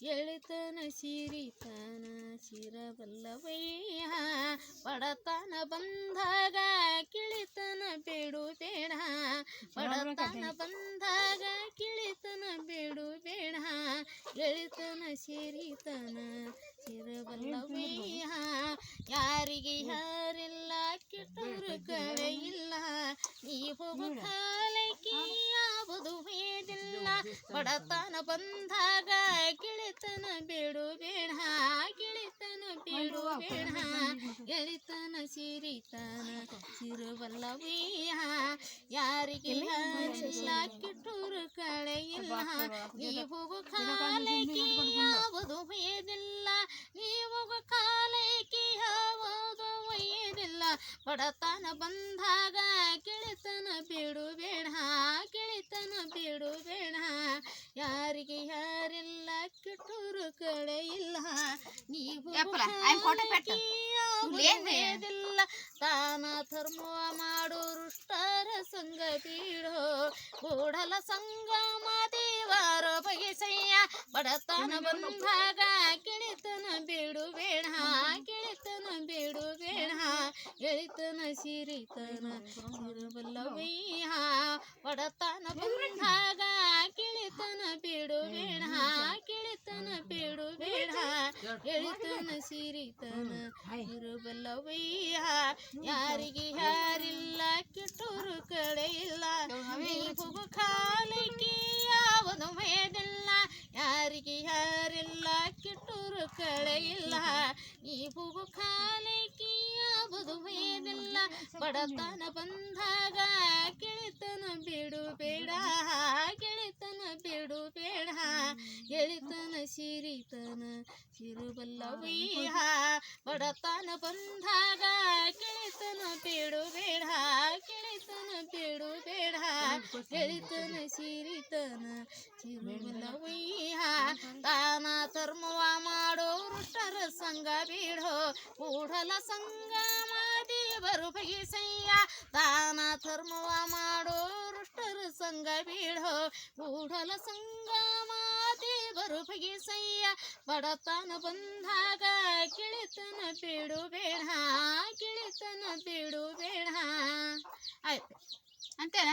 ಎಳಿತನ ಸಿರಿತನ ಸಿರಬಲ್ಲವಯ್ಯ ಬಡತನ ಬಂದಾಗ ಕಿಳಿತನ ಬೇಡು ಬೇಡ ಬಡತನ ಬಂದಾಗ ಕಿಳಿತನ ಬೇಡು ಬೇಡ ಎಳಿತನ ಸಿರಿತನ ಸಿರಬಲ್ಲವಯ್ಯ ಯಾರಿಗೆ ಯಾರಿಲ್ಲ ಕೆಟ್ಟವರು ಕಡೆ ಇಲ್ಲ ನೀ ಹೋಗು ಕಾಲಕ್ಕೆ ಯಾವುದು ಬೇಡಿಲ್ಲ ಬಡತನ ಬಂದಾಗ ಗಿಳಿತನ ಬೇಡು ಬೇಡ ಗಿಳಿತನ ಬೇಡು ಬೇಡ. ಎಳಿತನ ಸಿರಿತನ ಸಿರುವಲ್ಲವೀಯ ಯಾರಿಗೆ ಕಿಟ್ಟೂರು ಕಳೆಯಿಲ್ಲ ಕಳೆ ಇಲ್ಲ ನೀ ಹೋಗು ಕಾಲಕ್ಕೆ ಯಾವುದು ಭೇದಿಲ್ಲ ನೀ ಹೋಗು ಕಾಲಕ್ಕೆ ಯಾವುದು ಒಯ್ಯದಿಲ್ಲ ಬಡತನ ಬಂದಾಗ ಗಿಳಿತನ ಬೇಡು ಬೇಡ ನೀವು ಯಪ್ಪಲ, I'm ಕೊಟ್ಟೆ ಪೆಟ್ಟು. ಇಲ್ಲೇನ್ ಬೇ? ಇಲ್ಲ ತಾನ ಧರ್ಮ ಮಾಡು ರುಷ್ಟರ ಸಂಗ ಬೀಡೋ ಕೂಡಲ ಸಂಗಮ ದೇವರ ಬಗೆಸಯ್ಯ ಬಡತನ ಬಂದಾಗ ಕಿಳಿತನ ಬೇಡು ಬೇಡ ಕಿಳಿತನ ಬೇಡು ಬೇಡ ಎಳಿತನ ಸಿರಿತನ ಸಿರಬಲ್ಲವಯ್ಯ ಬಡತನ ಬಂದಾಗ ಎಳಿತನ ಸಿರಿತನ ಇರುಬಲ್ಲವಯ್ಯ ಯಾರಿಗೆ ಯಾರಿಲ್ಲ ಕೆಟ್ಟೋರು ಕಡೆ ಇಲ್ಲ ನೀವು ಯಾವನು ಯಾವುದು ಮೇದಿಲ್ಲ ಯಾರಿಗೆ ಯಾರಿಲ್ಲ ಕೆಟ್ಟೋರು ಕಡೆ ಇಲ್ಲ ನೀವು ಕಾಲಕ್ಕೆ ಯಾವುದು ಮೇದಿಲ್ಲ ಬಡತನ ಬಂದಾಗ ಗೆಳೆತನ ಬಿಡು ಬೇಡ ಗೆಳೆತನ ಬಿಡು ಬೇಡ ಗೆಳೆತನ ಸಿರಿತನ ಸಿರುಬಲ್ಲವಯ್ಯ ಬಡತನ ಬಂದಾಗ ಗೆಳೆತನ ಬಿಡು ಬೇಡ ಗೆಳೆತನ ಬಿಡು ಬೇಡ ಗೆಳೆತನ ಸಿರಿತನ ಸಿರುಬಲ್ಲವಯ್ಯ ತಾನ ಧರ್ಮವ ಮಾಡೋ ರುಷ್ಟರ ಸಂಗ ಬೀಡೋ ಕೂಡಲ ಸಂಗಮ ದೇವರು ಬಗೆಸಯ್ಯ ತಾನ ಧರ್ಮವ ಮಾಡೋ ರುಷ್ಟರ ಸಂಗ ಬೀಡೋ ಕೂಡಲ ಸಂಗಮ ಬಗೆಸಯ್ಯ ಬಡತನ ಬಂದಾಗ ಕಿಳಿತನ ಬಿಡು ಬೇಡ ಕಿಳಿತನ ಬಿಡು ಬೇಡ ಆಯ್ತು ಅಂತೇನ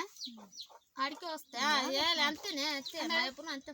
ಅಡಿಕೆ ವಸ್ತೆ ಅಂತೇನೆ ಅಂತೇನೆ. ಅಂತ